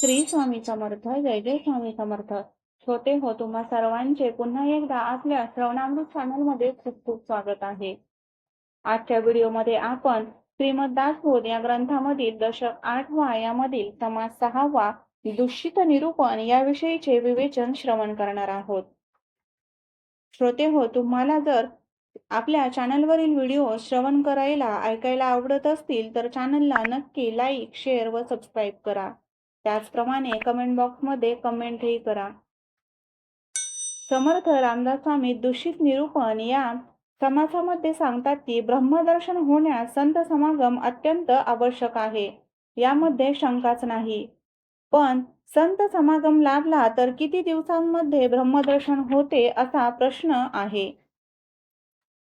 श्री स्वामी समर्थ जय जय स्वामी समर्थ. छोटे हो तुम्हा सर्वांचे पुन्हा एकदा आपल्या श्रवणामृत चॅनलमध्ये खूप खूप स्वागत आहे. आजच्या व्हिडिओमध्ये आपण श्रीमद दासबोध या ग्रंथामधील दशक आठवा यामधील समाज सहावा दूषित निरूपण याविषयीचे विवेचन श्रवण करणार आहोत. श्रोते हो तुम्हाला जर आपल्या चॅनलवरील व्हिडिओ श्रवण करायला ऐकायला आवडत असतील तर चॅनलला नक्की लाईक शेअर व सबस्क्राईब करा. त्याचप्रमाणे कमेंट बॉक्समध्ये कमेंटही करा. समर्थ रामदास स्वामी दूषित निरूपण या समासामध्ये सांगतात की ब्रह्मदर्शन होण्यास संत समागम अत्यंत आवश्यक आहे. यामध्ये शंकाच नाही. पण संत समागम लाभला तर किती दिवसांमध्ये ब्रह्मदर्शन होते असा प्रश्न आहे.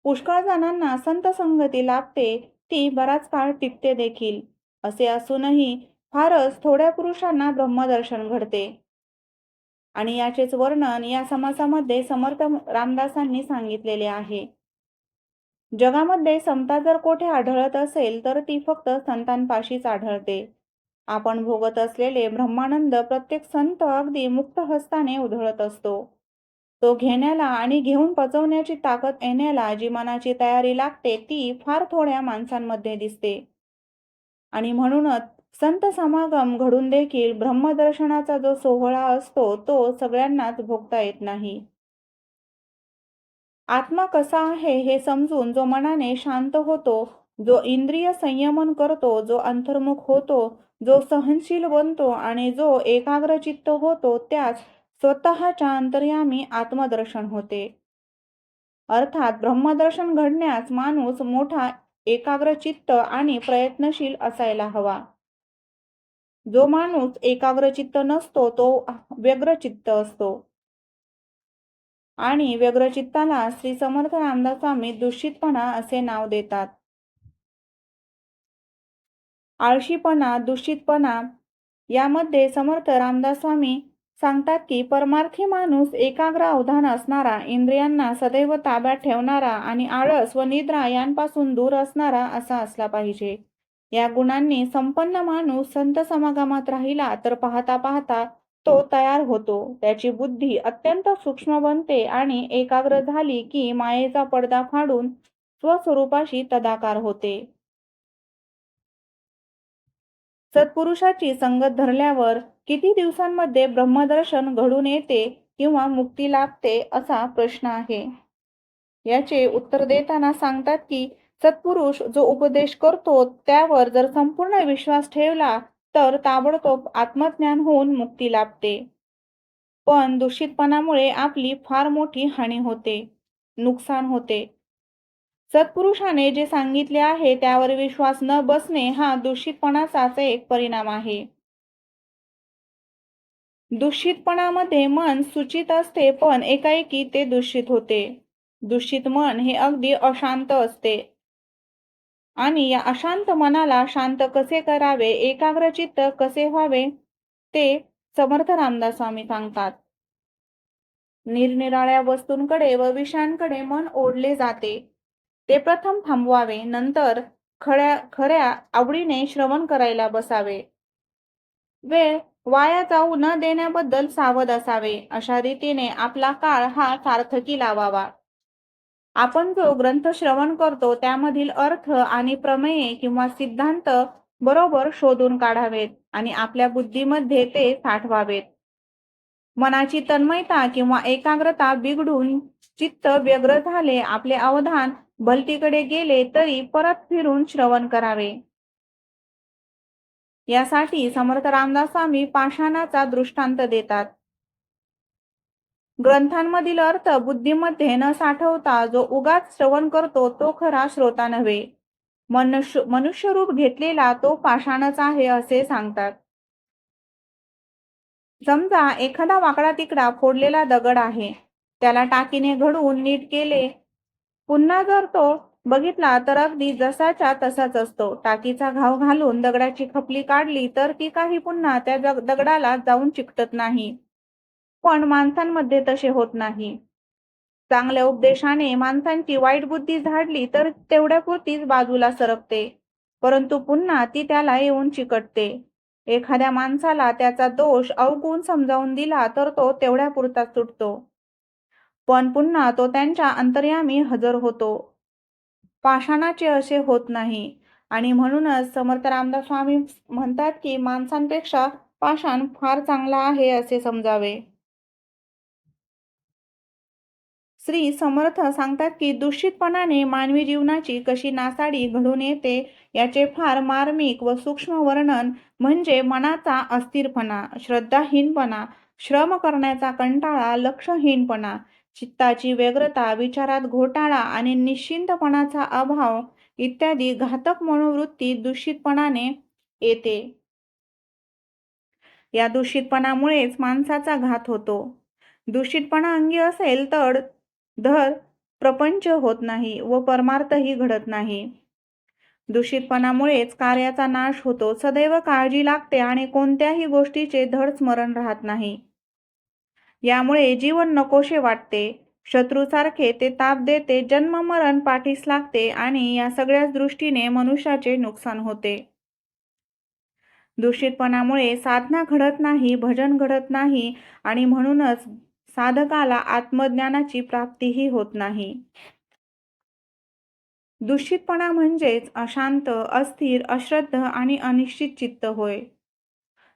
पुष्कळ जणांना संत संगती लाभते ती बराच काळ टिकते देखील. असे असूनही फारच थोड्या पुरुषांना ब्रह्मदर्शन घडते. आणि याचेच वर्णन या समासामध्ये समर्थ रामदासांनी सांगितलेले आहे. जगामध्ये समता जर कोठे आढळत असेल तर ती फक्त संतांपाशीच आढळते. आपण भोगत असलेले ब्रह्मानंद प्रत्येक संत अगदी मुक्त हस्ताने उधळत असतो. तो घेण्याला आणि घेऊन पचवण्याची ताकद येण्याला जी मनाची तयारी लागते ती फार थोड्या माणसांमध्ये दिसते. आणि म्हणूनच संत समागम घडून देखील ब्रह्मदर्शनाचा जो सोहळा असतो तो सगळ्यांनाच भोगता येत नाही. आत्मा कसा आहे हे समजून जो मनाने शांत होतो जो इंद्रिय संयमन करतो जो अंतर्मुख होतो जो सहनशील बनतो आणि जो एकाग्रचित्त होतो त्यास स्वतःच्या अंतर्यामी आत्मदर्शन होते. अर्थात ब्रह्मदर्शन घडण्यास माणूस मोठा एकाग्रचित्त आणि प्रयत्नशील असायला हवा. जो माणूस एकाग्रचित्त नसतो तो व्यग्रचित्त असतो. आणि व्यग्रचित्ताला श्री समर्थ रामदास स्वामी दूषितपणा असे नाव देतात. आळशीपणा दूषितपणा यामध्ये समर्थ रामदास स्वामी सांगतात की परमार्थी माणूस एकाग्र अवधान असणारा इंद्रियांना सदैव ताब्यात ठेवणारा आणि आळस व निद्रा यांपासून दूर असणारा असा असला पाहिजे. या गुणांनी संपन्न माणूस संत समागमात राहिला तर पाहता पाहता तो तयार होतो. त्याची बुद्धी अत्यंत सूक्ष्म बनते आणि एकाग्र झाली की मायेचा पडदा फाडून स्वस्वरूपाशी तदाकार होते. सत्पुरुषाची संगत धरल्यावर किती दिवसांमध्ये ब्रह्मदर्शन घडून येते किंवा मुक्ती लाभते असा प्रश्न आहे. याचे उत्तर देताना सांगतात की सत्पुरुष जो उपदेश करतो त्यावर जर संपूर्ण विश्वास ठेवला तर ताबडतोब आत्मज्ञान होऊन मुक्ती लाभते. पण दूषितपणामुळे आपली फार मोठी हानी होते नुकसान होते. सत्पुरुषाने जे सांगितले आहे त्यावर विश्वास न बसणे हा दूषितपणाचाच एक परिणाम आहे. दूषितपणामध्ये मन सूचित असते पण एकाएकी ते दूषित होते. दूषित मन हे अगदी अशांत असते. आणि या अशांत मनाला शांत कसे करावे एकाग्रचित्त कसे व्हावे ते समर्थ रामदास स्वामी सांगतात. निरनिराळ्या वस्तूंकडे व विषयांकडे मन ओढले जाते. ते प्रथम थांबवावे नंतर खऱ्या खऱ्या आवडीने श्रवण करायला बसावे. वेळ वाया जाऊ न देण्याबद्दल सावध असावे अशा रीतीने आपला काळ हा सार्थकी लावावा. आपण जो ग्रंथ श्रवण करतो त्यामधील अर्थ आणि प्रमेये किंवा सिद्धांत बरोबर शोधून काढावेत आणि आपल्या बुद्धीमध्ये ते साठवावेत. मनाची तन्मयता किंवा एकाग्रता बिघडून चित्त व्यग्र झाले आपले अवधान भलतीकडे गेले तरी परत फिरून श्रवण करावे. यासाठी समर्थ रामदास स्वामी पाषाणाचा दृष्टांत देतात. ग्रंथांमधील अर्थ बुद्धीमध्ये न साठवता जो उगाच श्रवण करतो तो खरा श्रोता नव्हे. मनुष्य मनुष्यरूप घेतलेला तो पाषाणच आहे असे सांगतात. समजा एखादा वाकडा तिकडा फोडलेला दगड आहे. त्याला टाकीने घडवून नीट केले. पुन्हा जर तो बघितला तर अगदी जसाच्या तसाच असतो. टाकीचा घाव घालून दगडाची खपली काढली तर ती काही पुन्हा त्या दगडाला जाऊन चिकटत नाही. पण माणसांमध्ये तसे होत नाही. चांगल्या उपदेशाने माणसांची वाईट बुद्धी झाडली तर तेवढ्यापुरतीच बाजूला सरकते. परंतु पुन्हा ती त्याला येऊन चिकटते. एखाद्या माणसाला त्याचा दोष अवगुण समजावून दिला तर तो तेवढ्यापुरता सुटतो पण पुन्हा तो त्यांच्या अंतर्यामी हजर होतो. पाषाणाचे असे होत नाही. आणि म्हणूनच समर्थ रामदास स्वामी म्हणतात की माणसांपेक्षा पाषाण फार चांगला आहे असे समजावे. श्री समर्थ सांगतात की दूषितपणाने मानवी जीवनाची कशी नासाडी घडून येते याचे फार मार्मिक व सूक्ष्म वर्णन म्हणजे मनाचा अस्थिरपणा श्रद्धाहीनपणा श्रम करण्याचा कंटाळा लक्षहीनपणा चित्ताची व्यग्रता विचारात घोटाळा आणि निश्चिंतपणाचा अभाव इत्यादी घातक मनोवृत्ती दूषितपणाने येते. या दूषितपणामुळेच माणसाचा घात होतो. दूषितपणा अंगी असेल तर धर प्रपंच होत नाही व परमार्थही घडत नाही. दूषितपणामुळेच कार्याचा नाश होतो. सदैव काळजी लागते आणि कोणत्याही गोष्टीचे धड स्मरण राहत नाही. यामुळे जीवन नकोशे वाटते. शत्रूसारखे ते ताप देते जन्म मरण पाठीस लागते आणि या सगळ्याच दृष्टीने मनुष्याचे नुकसान होते. दूषितपणामुळे साधना घडत नाही भजन घडत नाही आणि म्हणूनच साधकाला आत्मज्ञानाची प्राप्तीही होत नाही. दूषितपणा म्हणजेच अशांत अस्थिर अश्रद्ध आणि अनिश्चित चित्त होय.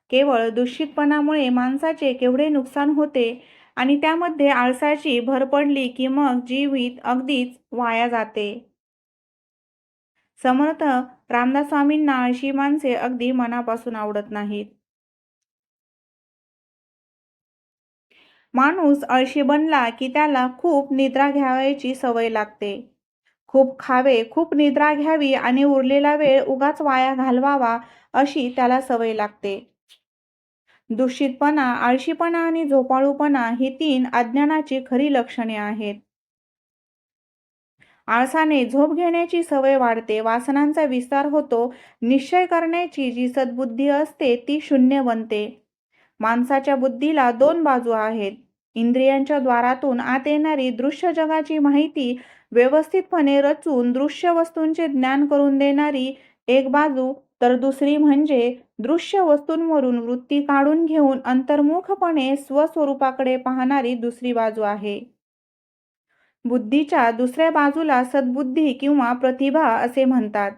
केवळ दूषितपणामुळे माणसाचे केवढे नुकसान होते आणि त्यामध्ये आळसाची भर पडली की मग जीवित अगदीच वाया जाते. समर्थ रामदास स्वामींना अशी माणसे अगदी मनापासून आवडत नाहीत. माणूस आळशी बनला की त्याला खूप निद्रा घ्यावायची सवय लागते. खूप खावे खूप निद्रा घ्यावी आणि उरलेला वेळ उगाच वाया घालवावा अशी त्याला सवय लागते. दूषितपणा आळशीपणा आणि झोपाळूपणा ही तीन अज्ञानाची खरी लक्षणे आहेत. आळसाने झोप घेण्याची सवय वाढते वासनांचा विस्तार होतो निश्चय करण्याची जी सद्बुद्धी असते ती शून्य बनते. माणसाच्या बुद्धीला दोन बाजू आहेत. इंद्रियांच्या द्वारातून आत येणारी दृश्य जगाची माहिती व्यवस्थितपणे रचून दृश्य वस्तूंचे ज्ञान करून देणारी एक बाजू तर दुसरी म्हणजे दृश्य वस्तूंवरून वृत्ती काढून घेऊन अंतर्मुखपणे स्वस्वरूपाकडे पाहणारी दुसरी बाजू आहे. बुद्धीच्या दुसऱ्या बाजूला सद्बुद्धी किंवा प्रतिभा असे म्हणतात.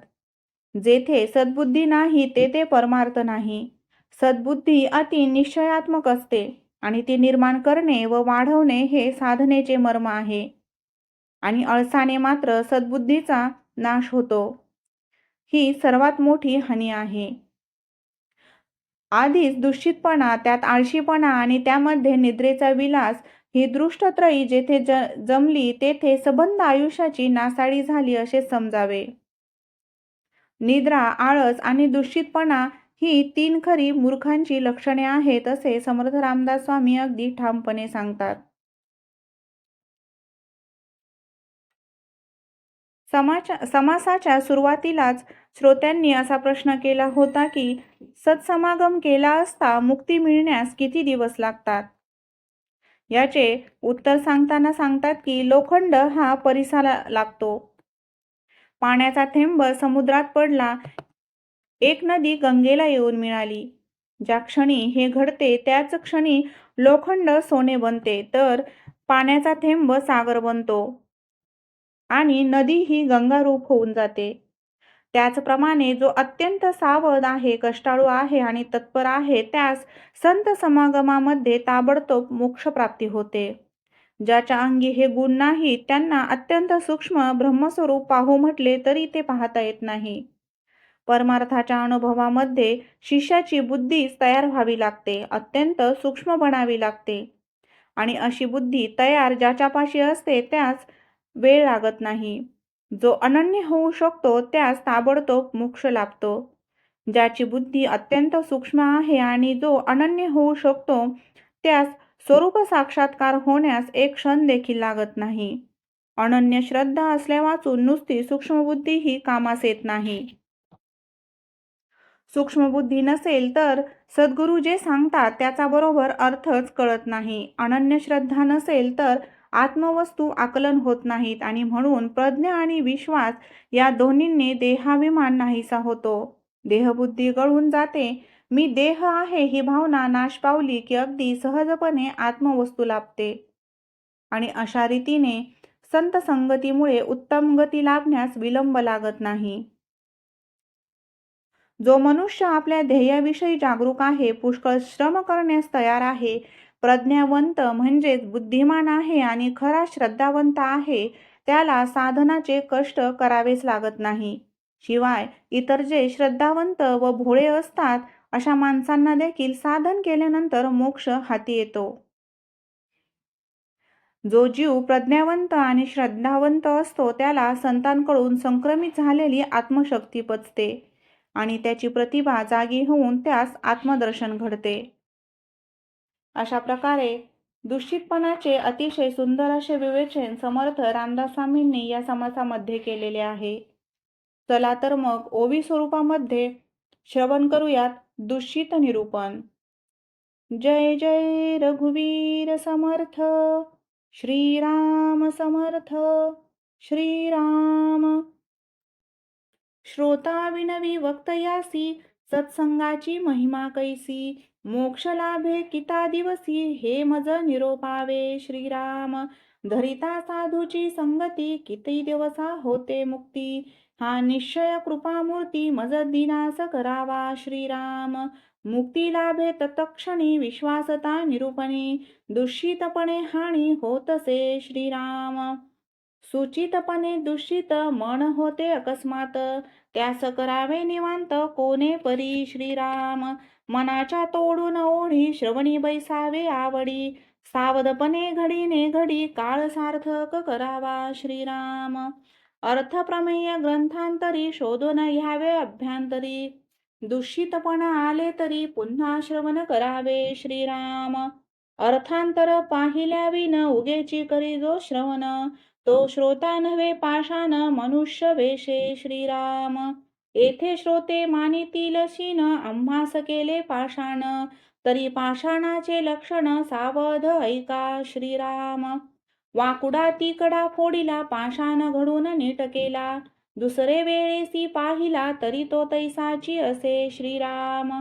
जेथे सद्बुद्धी नाही तेथे परमार्थ नाही. सद्बुद्धी अति निश्चयात्मक असते आणि ती निर्माण करणे व वाढवणे हे साधनेचे मर्म आहे. आणि अळसाने मात्र सद्बुद्धीचा नाश होतो. ही सर्वात मोठी हानी आहे. आधीच दूषितपणा त्यात आळशीपणा आणि त्यामध्ये निद्रेचा विलास ही दृष्टत्रयी जेथे ज जमली तेथे सबंध आयुष्याची नासाडी झाली असे समजावे. निद्रा आळस आणि दूषितपणा ही तीन खरी मूर्खांची लक्षणे आहेत असे समर्थ रामदास स्वामी अगदी ठामपणे सांगतात. समाचा समासाच्या सुरुवातीलाच श्रोत्यांनी असा प्रश्न केला होता की सत्समागम केला असता मुक्ती मिळण्यास किती दिवस लागतात? याचे उत्तर सांगताना सांगतात की लोखंड हा परिसाला लागतो. पाण्याचा थेंब समुद्रात पडला एक नदी गंगेला येऊन मिळाली. ज्या क्षणी हे घडते त्याच क्षणी लोखंड सोने बनते तर पाण्याचा थेंब सागर बनतो आणि नदी ही गंगारूप होऊन जाते. त्याचप्रमाणे जो अत्यंत सावध आहे कष्टाळू आहे आणि तत्पर आहे त्यास संत समागमामध्ये ताबडतोब मोक्षप्राप्ती होते. ज्याच्या अंगी हे गुण नाही त्यांना अत्यंत सूक्ष्म ब्रह्मस्वरूप पाहू म्हटले तरी ते पाहता येत नाही. परमार्थाच्या अनुभवामध्ये शिष्याची बुद्धी तयार व्हावी लागते अत्यंत सूक्ष्म बनावी लागते. आणि अशी बुद्धी तयार ज्याच्यापाशी असते त्यास वेळ लागत नाही. जो अनन्य होऊ शकतो त्यास ताबडतोब मोक्ष लाभतो. ज्याची बुद्धी अत्यंत सूक्ष्म आहे आणि जो अनन्य होऊ शकतो त्यास स्वरूप साक्षात्कार होण्यास एक क्षण देखील लागत नाही. अनन्य श्रद्धा असल्या वाचून नुसती सूक्ष्मबुद्धी ही कामास येत नाही. सूक्ष्मबुद्धी नसेल तर सद्गुरू जे सांगतात त्याचा बरोबर अर्थच कळत नाही. अनन्य श्रद्धा नसेल तर आत्मवस्तू आकलन होत नाहीत आणि म्हणून प्रज्ञा आणि विश्वास या दोन्हींनी देहाभिमान नाहीसा होतो. देहबुद्धी गळून जाते. मी देह आहे ही भावना नाश पावली की अगदी सहजपणे आत्मवस्तू लाभते. आणि अशा रीतीने संत संगतीमुळे उत्तम गती लाभण्यास विलंब लागत नाही. जो मनुष्य आपल्या ध्येयाविषयी जागरूक आहे पुष्कळ श्रम करण्यास तयार आहे प्रज्ञावंत म्हणजेच बुद्धिमान आहे आणि खरा श्रद्धावंत आहे त्याला साधनाचे कष्ट करावेच लागत नाही. शिवाय इतर जे श्रद्धावंत व भोळे असतात अशा माणसांना देखील साधन केल्यानंतर मोक्ष हाती येतो. जो जीव प्रज्ञावंत आणि श्रद्धावंत असतो त्याला संतांकडून संक्रमित झालेली आत्मशक्ती पचते. आणि त्याची प्रतिभा जागी होऊन त्यास आत्मदर्शन घडते. अशा प्रकारे दुष्टितपणाचे अतिशय सुंदर असे विवेचन समर्थ रामदास स्वामींनी या समासामध्ये केलेले आहे. चला तर मग ओवी स्वरूपामध्ये श्रवण करूयात दूषित निरूपण. जय जय रघुवीर समर्थ श्रीराम समर्थ श्रीराम श्रोता विनवी वक्तयासी सत्संगाची महिमा कैसी मोक्ष लाभे किता दिवसी हे मज निरोपावे श्रीराम। धरिता साधूची संगती किती दिवसा होते मुक्ती? हा निश्चय कृपामूर्ती मज दिनास करावा श्रीराम। मुक्ती लाभे तत्क्षणी विश्वासता निरूपणी दूषितपणे हानी होतसे श्रीराम। सूचितपणे दूषित मन होते अकस्मात. त्यास करावे निवांत कोणे परी? श्रीराम. मनाच्या तोडून ओढी श्रवणी बैसावे आवडी. सावधपणे घडीने घडी काळ सार्थक करावा श्रीराम. अर्थप्रमेय ग्रंथांतरी शोधून घ्यावे अभ्यांतरी. दूषितपणा आले तरी पुन्हा श्रवण करावे श्रीराम. अर्थांतर पाहिल्या विन उगेची करी जो श्रवण. तो श्रोता नव्हे पाषाण मनुष्य वेशे श्रीराम। येथे श्रोते मानितील शिन आम्हास केले पाषाण तरी पाषाणाचे लक्षण सावध ऐका श्रीराम। वाकुडा तिकडा फोडिला पाषाण घडून नीट केला। दुसरे वेळेसी पाहिला तरी तो तैसाची असे श्रीराम।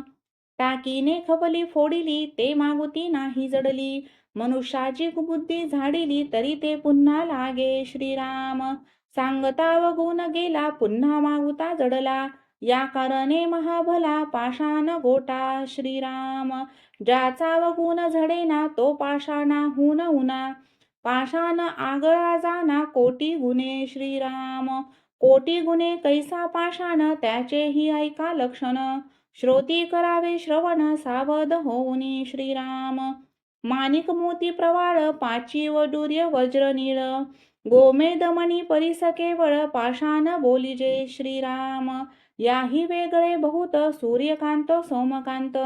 टाकीने खपली फोडिली ते मागुती नाही जडली. मनुष्याची बुद्धी झाडिली तरी ते पुन्हा लागे श्रीराम. सांगता वगून गेला पुन्हा मागुता जडला. या कारणे महाभला पाषाण गोटा श्रीराम. ज्याचा वगून झडेना तो पाषाणाहून उना पाषाण आगळा जाना कोटी गुणे श्रीराम. कोटी गुणे कैसा पाषाण त्याचेही ऐका लक्षण. श्रोती करावे श्रवण सावध होऊनी श्रीराम. मानिक मोती प्रवाळ पाची व दुर्य वज्र नीळ. गोमेदमणी परिस केवळ पाषाण बोलिजे श्रीराम. याही वेगळे बहुत सूर्यकांत सोमकांत.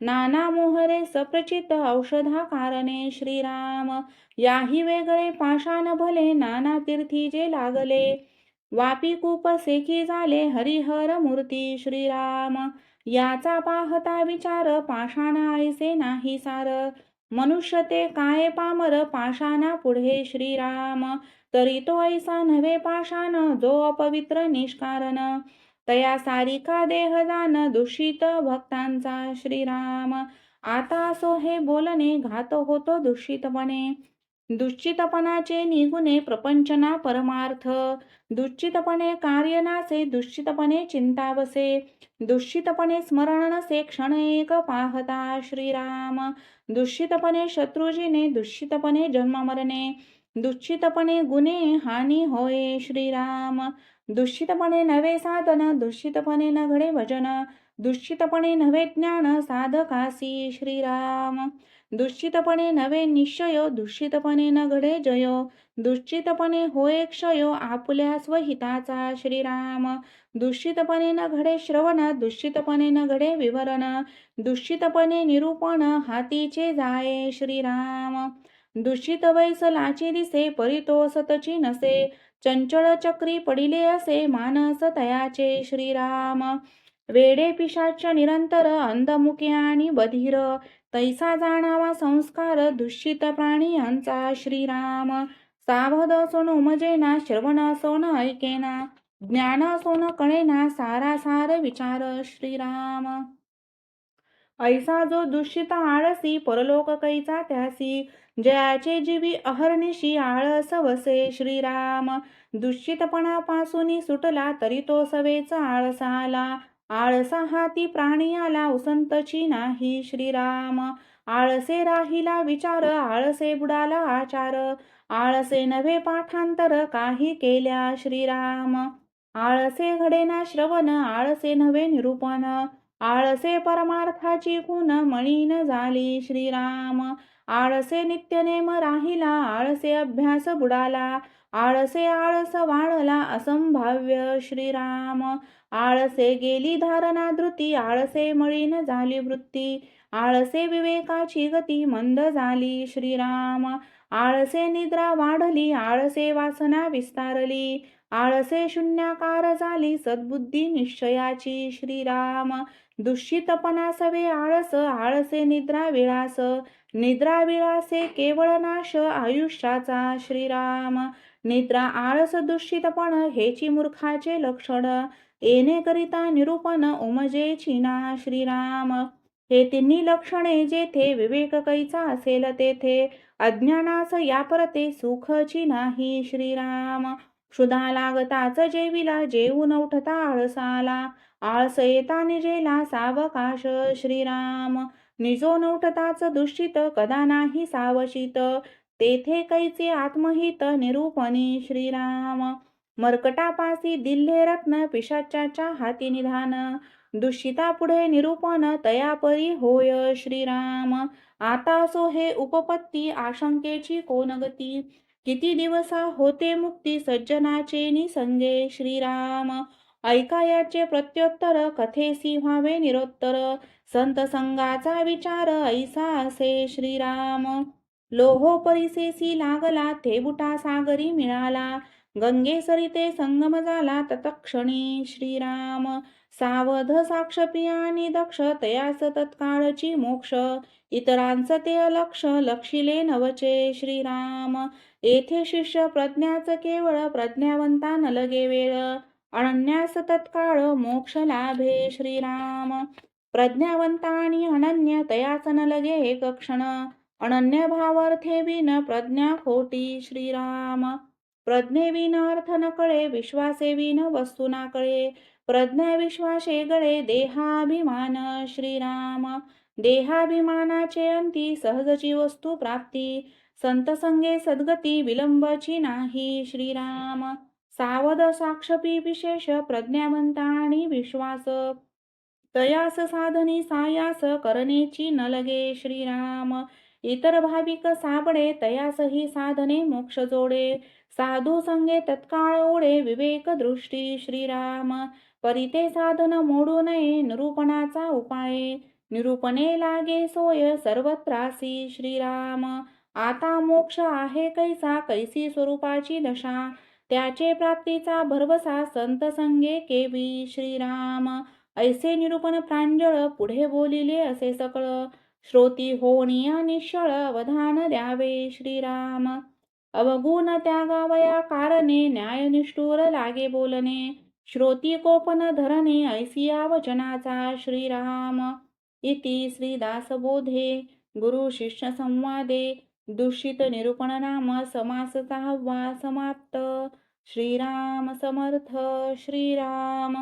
नाना मोहरे सप्रचित औषधा कारणे श्रीराम. याही वेगळे पाषाण भले नाना तीर्थी जे लागले. वापी कूप सेकी झाले हरिहर मूर्ती श्रीराम. याचा पाहता विचार पाषाण ऐसे नाही सार. मनुष्य ते काय पामर पाषाणा पुढे श्रीराम. तरी तो ऐसा नव्हे पाषाण जो अपवित्र निष्कारण. तया सारिका देह जान दूषित भक्तांचा श्रीराम. आता असो हे बोलणे घात होतो दूषितपणे दुश्चितपणाचे निगुणे प्रपंचना परमार्थ. दुश्चितपणे कार्य नासे दुश्चितपणे चिंतावसे. दुश्चितपणे स्मरण नसे क्षण एक पाहता श्रीराम. दुश्चितपणे शत्रुजीने दुश्चितपणे जन्ममरणे. दुश्चितपणे गुणे हानी होय श्रीराम. दुश्चितपणे नवे साधन दुश्चितपणे न घडे भजन दुश्चितपणे नवे ज्ञान साधकासी श्रीराम. दुश्चितपणे नवे निश्चय दुश्चितपणे न घडे जय. दुश्चितपणे होय क्षय आपल्या स्वहिताचा श्रीराम. दुश्चितपणे न घडे श्रवण दुश्चितपणे न घडे विवरण. दुश्चितपणे निरूपण हातीचे जाये श्रीराम. दूषित वैसलाची दिसे परितो सतची नसे. चंचळ चक्री पडिले असे मानस तयाचे श्रीराम. वेडे पिशाच निरंतर अंधमुखे आणि बधीर तैसा जाणावा संस्कार दुष्टित प्राणी यांचा श्रीराम. सावध सोन उमजेना श्रवण सोन ऐकेना ज्ञान सोन कळेना सारा सार विचार श्रीराम. ऐसा जो दुष्टित आळसी परलोक कैचा त्यासी जयाचे जीवी अहर्निशी आळस वसे श्रीराम. दूषितपणापासून सुटला तरी तो सवेचा आळसाला आळसा हाती प्राणी आला उसंतची नाही श्रीराम. आळसे राहिला विचार आळसे बुडाला आचार. आळसे नव्हे पाठांतर काही केल्या श्रीराम. आळसे घडेना श्रवण आळसे नव्हे निरूपण. आळसे परमार्थाची खून मळीन झाली श्रीराम. आळसे नित्यनेम राहिला आळसे अभ्यास बुडाला. आळसे आळस वाढला असंभाव्य श्रीराम. आळसे गेली धारणा धृती आळसे मळीन झाली वृत्ती आळसे विवेकाची गती मंद झाली श्रीराम आळसे निद्रा वाढली आळसे वासना विस्तारली आळसे शून्याकार झाली सद्बुद्धी निश्चयाची श्रीराम दूषितपणा सवे आळस आळसे निद्रा विळास निद्रा विळासे केवळ नाश आयुष्याचा श्रीराम निद्रा आळस दूषितपण हेची मूर्खाचे लक्षण येणे करिता निरूपण उमजे छिना श्रीराम. हे तिन्ही लक्षणे जेथे विवेक कैचा असेल तेथे अज्ञानास या परते सुखची नाही श्रीराम. क्षुधा लागताच जेविला जेवून उठता आळसाला. आळस येता निजेला सावकाश श्रीराम. निजो नौठताच दुश्चित कदा नाही सावशित. तेथे कैचे आत्महित निरूपणी श्रीराम. मर्कटापासी दिल्हे रत्न पिशाच्याच्या हाती निधान. दुषिता पुढे निरूपण तयापरी होय श्रीराम. आता सो हे उपपत्ती आशंकेची कोण गती किती दिवसा होते मुक्ती सज्जनाचे निसंगे श्रीराम. ऐकायाचे प्रत्युत्तर कथेसी व्हावे निरोत्तर. संत संगाचा विचार ऐसा असे श्रीराम. लोहो परिसेसी लागला थेबुटा सागरी मिळाला. गंगे सरिते संगम झाला तत्क्षणी. श्रीराम सावध साक्षपी दक्ष तयास तत्काळची मोक्ष. इतरांच ते अलक्ष लक्षिले नवचे. श्रीराम येथे शिष्य प्रज्ञाच केवळ प्रज्ञावंता न लगे वेळ. अनन्यास तत्काळ मोक्ष लाभे. श्रीराम प्रज्ञावंता आणि अनन्य तयाच न लगे एक क्षण. अनन्य भावार्थे विन प्रज्ञा खोटी. श्रीराम प्रज्ञेविन अर्थ न कळे विश्वासेविन वस्तू ना कळे. प्रज्ञा विश्वासे गळे देहाभिमान श्रीराम. देहाभिमानाचे अंती सहजची वस्तू प्राप्ती. संत संगे सद्गती विलंबची नाही श्रीराम. सावध साक्षपी विशेष प्रज्ञावंत आणि विश्वास. तयास साधनी सायास करणेची न लगे श्रीराम. इतर भाविक साबडे तयासही साधने मोक्ष जोडे. साधू संगे तत्काळ ओढे विवेक दृष्टी श्रीराम. परिते साधन मोडू नये निरूपणाचा उपाय. निरूपणे लागे सोय सर्वत्रासी श्रीराम. आता मोक्ष आहे कैसा कैसी स्वरूपाची दशा. त्याचे प्राप्तीचा भरवसा संत संगे केवी श्रीराम. ऐसे निरूपण प्रांजळ पुढे बोलिले असे सकळ. श्रोती होणिया निश्चळ अवधान द्यावे श्रीराम. अवगुण त्यागावया कारणे न्यायनिष्ठूर लागे बोलणे श्रोती कोपन धरणे ऐसिया वचनाचा श्रीराम इति श्रीदासबोधे गुरु शिष्य संवादे दूषित निरूपण नाम समास सहावा समाप्त श्रीराम समर्थ श्रीराम